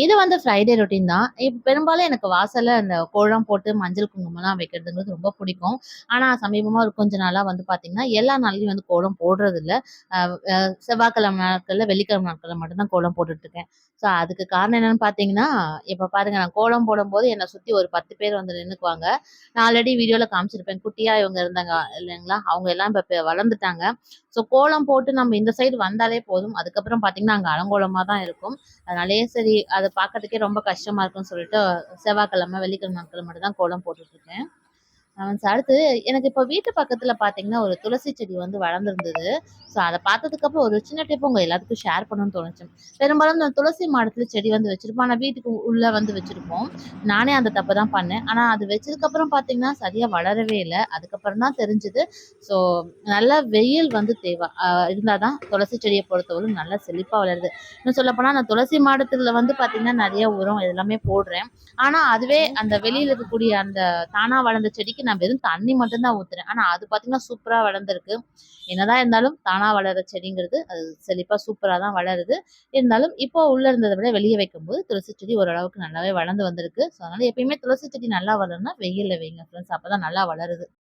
இது வந்து Friday routine தான். இப்போ பெரும்பாலும் எனக்கு வாசல்ல அந்த கோலம் போட்டு மஞ்சள் குங்குமம்லாம் வைக்கிறதுங்கிறது ரொம்ப பிடிக்கும். ஆனா சமீபமா ஒரு கொஞ்ச நாளா வந்து பார்த்தீங்கன்னா, எல்லா நாளையும் வந்து கோலம் போடுறதில்ல. அ செவ்வாய்க்கிழமை நாட்கள்ல, வெள்ளிக்கிழமை நாட்கள்ல மட்டும்தான் கோலம் போட்டுட்டுருக்கேன். ஸோ அதுக்கு காரணம் என்னன்னு பார்த்தீங்கன்னா, இப்ப பாருங்க நான் கோலம் போடும்போது என்ன சுத்தி ஒரு 10 பேர் வந்து நின்னுக்குவாங்க. நான் ஆல்ரெடி வீடியோல காமிச்சிருப்பேன். குட்டியா இவங்க இருந்தாங்க இல்லைங்களா? அவங்க எல்லாம் இப்ப வளர்ந்துட்டாங்க. ஸோ கோலம் போட்டு நம்ம இந்த சைடு வந்தாலே போதும். அதுக்கப்புறம் பார்த்தீங்கன்னா, அங்க அலங்கோலமா தான் இருக்கும். அதனாலே சரி அத பார்க்கறதுக்கே ரொம்ப கஷ்டமா இருக்கும்னு சொல்லிட்டு, செவ்வாய்க்கிழமை, வெள்ளிக்கிழமை நாட்கள் மட்டும் தான் கோலம் போட்டுட்ருக்கேன் அ அடுத்து எனக்கு இப்ப வீட்டு பக்கத்துல பார்த்தீங்கன்னா, ஒரு துளசி செடி வந்து வளர்ந்துருந்தது ஸோ அதை பார்த்ததுக்கப்புறம் ஒரு சின்ன டிப் உங்க எல்லாத்துக்கும் ஷேர் பண்ணணும்னு தோணுச்சு. பெரும்பாலும் இந்த துளசி மாடத்துல செடி வந்து வச்சிருப்போம். ஆனா வீட்டுக்கு உள்ள வந்து வச்சிருப்போம். நானே அந்த தப்பு தான் பண்ணேன். ஆனா அது வச்சதுக்கப்புறம் பார்த்தீங்கன்னா, சரியா வளரவே இல்லை அதுக்கப்புறம் தான் தெரிஞ்சது. ஸோ நல்லா வெயில் வந்து தேவை. இருந்தால் தான் துளசி செடியை பொறுத்தவரைக்கும் நல்லா செழிப்பா வளருது. இன்னும் சொல்லப்போனால் அந்த துளசி மாடத்துல வந்து பார்த்தீங்கன்னா, நிறைய உரம் எல்லாமே போடுறேன். ஆனா அதுவே அந்த வெளியில இருக்கக்கூடிய அந்த தானா வளர்ந்த செடிக்கு நான் வெறும் தண்ணி மட்டும்தான் ஊத்துறேன். ஆனா அது பார்த்தீங்கன்னா, சூப்பரா வளர்ந்துருக்கு என்னதான் இருந்தாலும் தானா வளர்ற செடிங்கிறது அது செழிப்பா சூப்பரா தான் வளருது. இருந்தாலும் இப்போ உள்ள இருந்ததை விட வெளியே வைக்கும்போது துளசி செடி ஓரளவுக்கு நல்லாவே வளர்ந்து வந்திருக்கு. ஸோ அதனால எப்பயுமே துளசி செடி நல்லா வளரணும்னா வெயில்ல வைங்க ஃப்ரெண்ட்ஸ். அப்பதான் நல்லா வளருது.